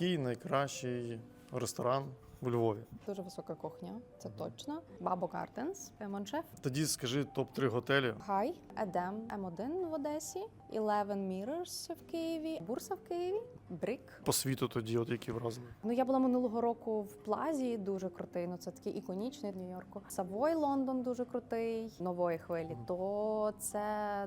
Який найкращий ресторан у Львові? Дуже висока кухня, це точно. Бабо Гарденс, Моншеф, Тоді скажи топ-3 готелі. Хай, Едем, М1 в Одесі, Eleven Mirrors в Києві, Бурса в Києві, Брик. По світу тоді, от які вразили. Ну я була минулого року в Плазі, дуже крутий. Ну це такий іконічний в Нью-Йорку. Савой Лондон дуже крутий. Нової хвилі. То це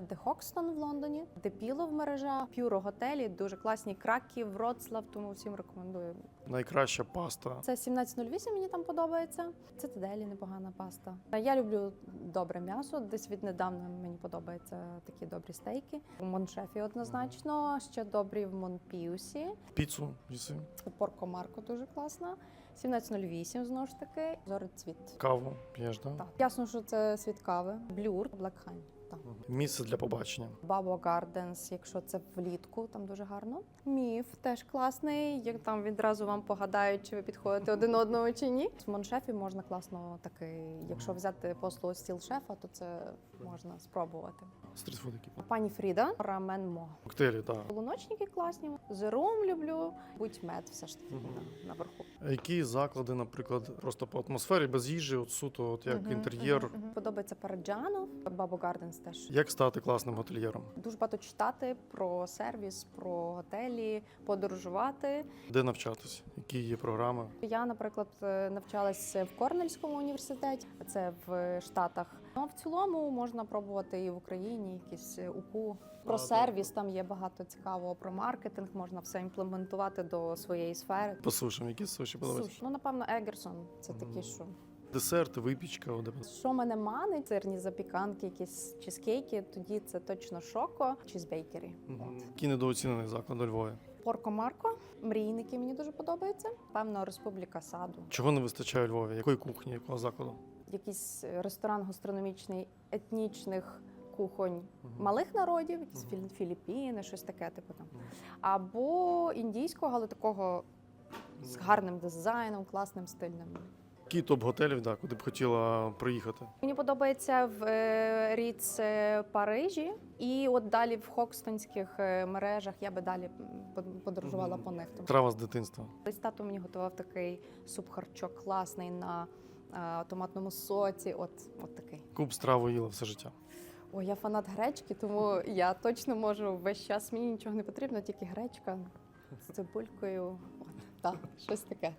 The Hoxton в Лондоні, Депіло в мережа, Пюро готелі, дуже класні. Краків, Вроцлав, тому всім рекомендую. Найкраща паста. Це 1708 мені там подобається. Це Теделі непогана паста. Я люблю добре м'ясо. Десь віднедавна мені подобаються такі добрі стейки. У Моншефі однозначно. Ще добрі в Монпіусі. Піцу їси, Порко Марко дуже класна. 1708 знову ж таки. Зорицвіт. каву п'єш, да? Так. Ясно, що це світ кави. Блюр, Блекхайн. Так. Місце для побачення. Бабо Гарденс, якщо це влітку, там дуже гарно. Міф теж класний. Як там відразу вам погадають, чи ви підходите один одному чи ні. В Моншефі можна класно такий. Якщо взяти послугу стіл шефа, то це можна спробувати. Стрітфуд які. Пані Фріда, рамен мо. Коктейлі, так. Полуночники класні. Зерум люблю. Будь мед все ж таки на- наверху. Які заклади, наприклад, просто по атмосфері, без їжі, от суто, от як Мгм, інтер'єр. мгм, мгм. Подобається Параджанов, Бабо Гарденс теж. Як стати класним готельєром? Дуже багато читати про сервіс, про готелі, подорожувати. Де навчатись? Які є програми? Я, наприклад, е, навчалась в Корнельському університеті, це в Штатах. Ну в цілому можна пробувати і в Україні якісь е, УКУ. Про А, так. сервіс там є багато цікавого про маркетинг, можна все імплементувати до своєї сфери. По сушам, які суші подобаються? Ну, напевно, Егерсон це Мгм. такі, що Десерт, випічка, Що мене манить, сирні запіканки, якісь чизкейки, тоді це точно шоко, чізбейкері. Мгм. Який недооцінений заклад у Львові. Порко Марко, мрійники мені дуже подобається. Певно, Республіка Саду. Чого не вистачає у Львові? Якої кухні, якого закладу? Якийсь ресторан гастрономічний етнічних кухонь Мгм. малих народів, якісь. Філі- Філіппіни, щось таке, типу там. Або індійського, але такого з гарним дизайном, класним стильним. Який топ готелів, да, куди б хотіла приїхати? Мені подобається в е, Ріц е, Парижі, і от далі в Хокстонських е, мережах я би далі подорожувала по них. Трава з дитинства. Тато мені готував такий суп-харчок класний на томатному соці. От, от такий. Куб страву їла все життя. Ой, я фанат гречки, тому я точно можу весь час. Мені нічого не потрібно, тільки гречка з цибулькою. От, так, щось таке.